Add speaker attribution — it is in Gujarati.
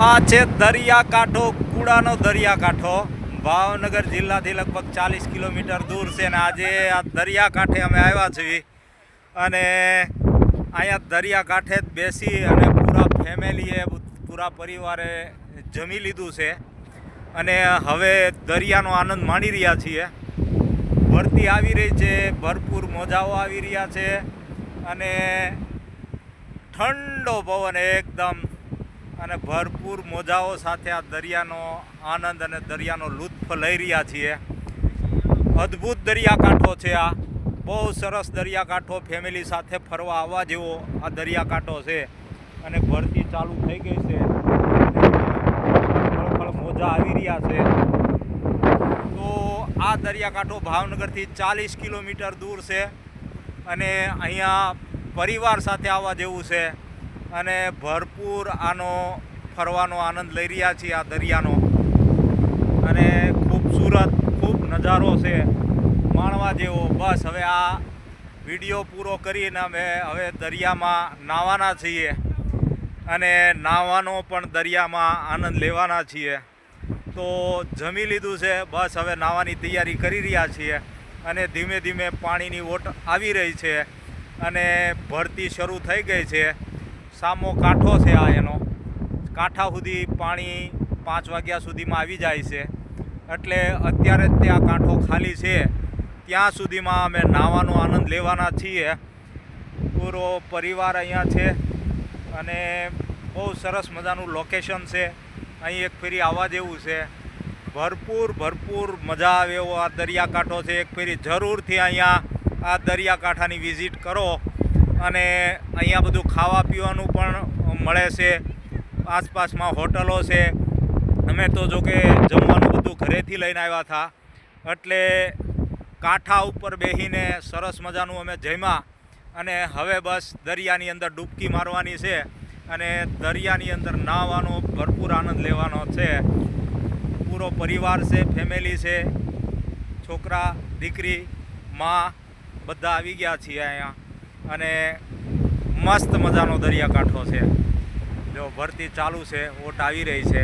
Speaker 1: આ છે દરિયાકાંઠો, કુડાનો દરિયાકાંઠો. ભાવનગર જિલ્લાથી લગભગ ચાલીસ કિલોમીટર દૂર છે અને આજે આ દરિયાકાંઠે અમે આવ્યા છીએ. અને અહીંયા દરિયાકાંઠે જ બેસી અને પૂરા ફેમિલીએ, પૂરા પરિવારે જમી લીધું છે. અને હવે દરિયાનો આનંદ માણી રહ્યા છીએ. ભરતી આવી રહી છે, ભરપૂર મોજાઓ આવી રહ્યા છે. અને ઠંડો પવન એકદમ અને ભરપૂર મોજાઓ સાથે આ દરિયાનો આનંદ અને દરિયાનો લુત્ફ લઈ રહ્યા છીએ. અદ્ભુત દરિયાકાંઠો છે આ. બહુ સરસ દરિયાકાંઠો ફેમિલી સાથે ફરવા આવવા જેવો આ દરિયાકાંઠો છે. અને ભરતી ચાલુ થઈ ગઈ છે. મોજા આવી રહ્યા છે. તો આ દરિયાકાંઠો ભાવનગરથી ચાલીસ કિલોમીટર દૂર છે. અને અહીંયા પરિવાર સાથે આવવા જેવું છે. અને ભરપૂર આનો ફરવાનો આનંદ લઈ રહ્યા છીએ આ દરિયાનો. અને ખૂબસૂરત, ખૂબ નજારો છે માણવા જેવો. બસ હવે આ વીડિયો પૂરો કરીને અમે હવે દરિયામાં નાહવાના છીએ અને નાહવાનો પણ દરિયામાં આનંદ લેવાના છીએ. તો જમી લીધું છે, બસ હવે નાહવાની તૈયારી કરી રહ્યા છીએ અને ધીમે ધીમે પાણીની ઓટ આવી રહી છે અને ભરતી શરૂ થઈ ગઈ છે. સામો કાંઠો છે આ એનો. કાંઠા સુધી પાણી પાંચ વાગ્યા સુધીમાં આવી જાય છે. એટલે અત્યારે જ ત્યાં કાંઠો ખાલી છે. ત્યાં સુધીમાં અમે નાહવાનો આનંદ લેવાના છીએ. પૂરો પરિવાર અહીંયા છે અને બહુ સરસ મજાનું લોકેશન છે. અહીં એક ફેરી આવવા જેવું છે. ભરપૂર ભરપૂર મજા આવે એવો આ દરિયાકાંઠો છે. એક ફેરી જરૂરથી અહીંયા આ દરિયાકાંઠાની વિઝિટ કરો. અને અહીંયા બધું ખાવા પીવાનું પણ મળે છે. આસપાસમાં હોટલો છે. અમે તો જો કે જમવાનું બધું ઘરેથી લઈને આવ્યા હતા. એટલે કાંઠા ઉપર બેસીને સરસ મજાનું અમે જમ્યા અને હવે બસ દરિયાની અંદર ડૂબકી મારવાની છે અને દરિયાની અંદર નાહવાનો ભરપૂર આનંદ લેવાનો છે. પૂરો પરિવાર છે ફેમિલી છે, છોકરા, દીકરી, માં, બધા આવી ગયા છીએ અહીંયા. અને મસ્ત મજાનો દરિયાકાંઠો છે. જો ભરતી ચાલુ છે ઓટ આવી રહી છે.